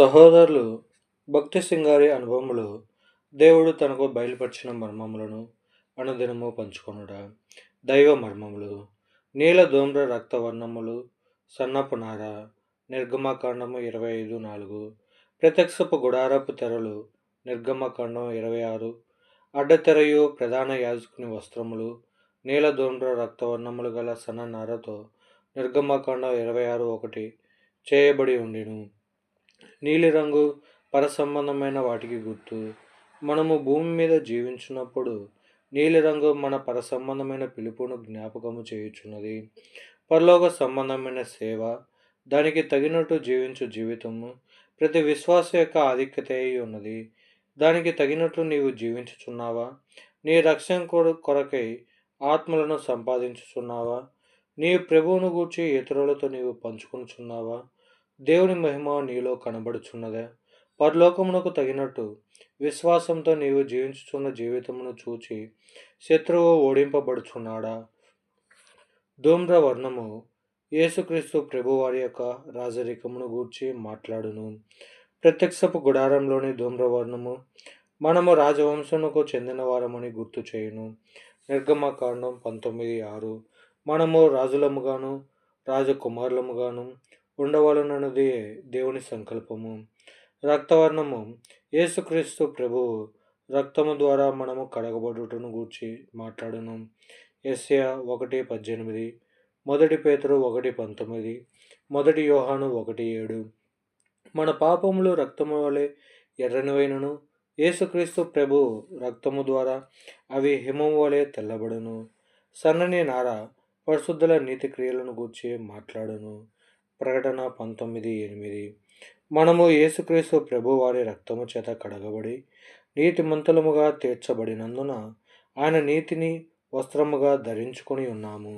సహోదరులు భక్తి సింగారి అనుభవములు దేవుడు తనకు బయలుపరిచిన మర్మములను అనుదినము పంచుకొనుట. దైవ మర్మములు నీల ధూమ్ర రక్తవర్ణములు సన్నపునార నిర్గమకాండము ఇరవై ఐదు నాలుగు ప్రత్యక్షపు గుడారపు తెరలు నిర్గమకాండం ఇరవై ఆరు అడ్డతెరయు ప్రధాన యాజకుని వస్త్రములు నీల ధూమ్ర రక్తవర్ణములు గల సన్న నారతో నిర్గమకాండం ఇరవై ఆరు ఒకటి చేయబడి ఉండిను. నీలిరంగు పరసంబంధమైన వాటికి గుర్తు. మనము భూమి మీద జీవించినప్పుడు నీలిరంగు మన పరసంబంధమైన పిలుపును జ్ఞాపకము చేయుచున్నది. పరలోక సంబంధమైన సేవ దానికి తగినట్టు జీవించు జీవితము ప్రతి విశ్వాస యొక్క ఆధిక్యత అయి ఉన్నది. దానికి తగినట్లు నీవు జీవించుచున్నావా? నీ రక్షణ కొరకై ఆత్మలను సంపాదించుచున్నావా? నీ ప్రభువును గూర్చి ఇతరులతో నీవు పంచుకునిచున్నావా? దేవుని మహిమ నీలో కనబడుచున్నదే. పరలోకమునకు తగినట్టు విశ్వాసంతో నీవు జీవించుచున్న జీవితమును చూచి శత్రువు ఓడింపబడుచున్నాడా? ధూమ్ర వర్ణము యేసుక్రీస్తు ప్రభువారి యొక్క రాజరికమును గూర్చి మాట్లాడును. ప్రత్యక్షపు గుడారంలోని ధూమ్రవర్ణము మనము రాజవంశమునకు చెందిన వారమని గుర్తు చేయును. నిర్గమకాండం పంతొమ్మిది ఆరు. మనము రాజులముగాను రాజకుమారులముగాను ఉండవలనన్నది దేవుని సంకల్పము. రక్తవర్ణము. యేసుక్రీస్తు ప్రభు రక్తము ద్వారా మనము కడగబడుటను గూర్చి మాట్లాడను. ఎస్య ఒకటి పద్దెనిమిది. మొదటి పేతురు ఒకటి పంతొమ్మిది. మొదటి యోహాను ఒకటి ఏడు. మన పాపములు రక్తము వలె ఎర్రనివైనను. యేసుక్రీస్తు ప్రభు రక్తము ద్వారా అవి హిమము వలె తెల్లబడును. సన్నని నార పరిశుద్ధుల నీతి క్రియలను గూర్చి మాట్లాడను. ప్రకటన పంతొమ్మిది ఎనిమిది. మనము యేసుక్రీస్తు ప్రభు వారి రక్తము చేత కడగబడి నీతిమంతులముగా తీర్చబడినందున ఆయన నీతిని వస్త్రముగా ధరించుకొని ఉన్నాము.